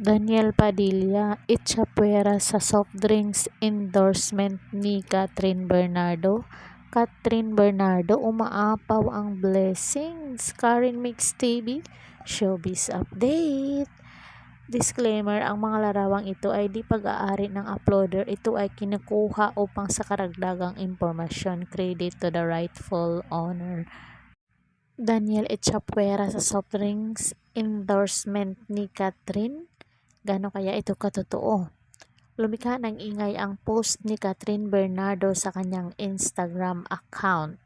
Daniel Padilla, itchapuwera sa soft drinks endorsement ni Catherine Bernardo. Catherine Bernardo, umaapaw ang blessings. Karen Mix TV, Showbiz Update. Disclaimer, ang mga larawang ito ay di pag-aari ng uploader. Ito ay kinukuha upang sa karagdagang impormasyon. Credit to the rightful owner. Daniel Echapuera sa soft drinks endorsement ni Catherine. Gano kaya ito katotoo? Lumikha ng ingay ang post ni Catherine Bernardo sa kanyang Instagram account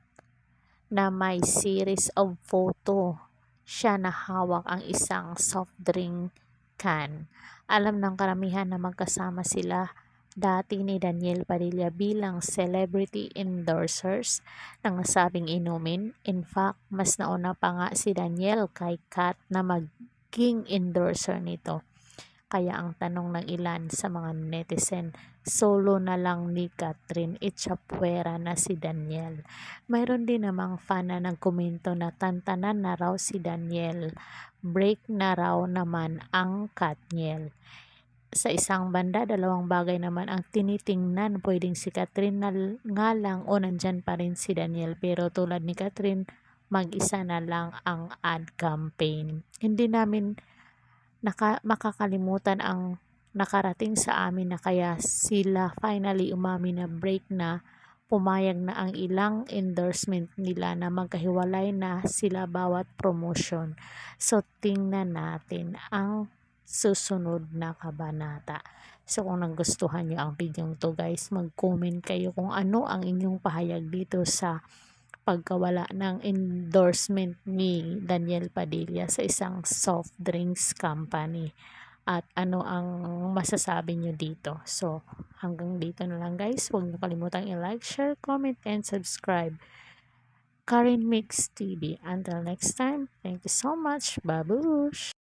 na may series of photo. Siya na hawak ang isang soft drink can. Alam ng karamihan na magkasama sila dati ni Daniel Padilla bilang celebrity endorsers ng nasabing inumin. In fact, mas nauna pa nga si Daniel kay Kat na maging endorser nito. Kaya ang tanong ng ilan sa mga netizen, solo na lang ni Catherine Itchapuera na si Daniel. Mayroon din namang fan na nagkomento na tantanan na raw si Daniel. Break na raw naman ang Katniel. Sa isang banda, dalawang bagay naman ang tinitingnan. Pwedeng si Catherine na nga lang o nandyan pa rin si Daniel. Pero tulad ni Catherine, mag-isa na lang ang ad campaign. Hindi namin naka, makakalimutan ang nakarating sa amin na kaya sila finally umami na break na pumayag na ang ilang endorsement nila na magkahiwalay na sila bawat promotion. So, tingnan natin ang susunod na kabanata. So, kung nagustuhan nyo ang video to guys, mag-comment kayo kung ano ang inyong pahayag dito sa pagkawala ng endorsement ni Daniel Padilla sa isang soft drinks company at ano ang masasabi nyo dito. So, hanggang dito na lang guys. Huwag niyo kalimutang i-like, share, comment, and subscribe. Karen Mix TV. Until next time, thank you so much. Babush!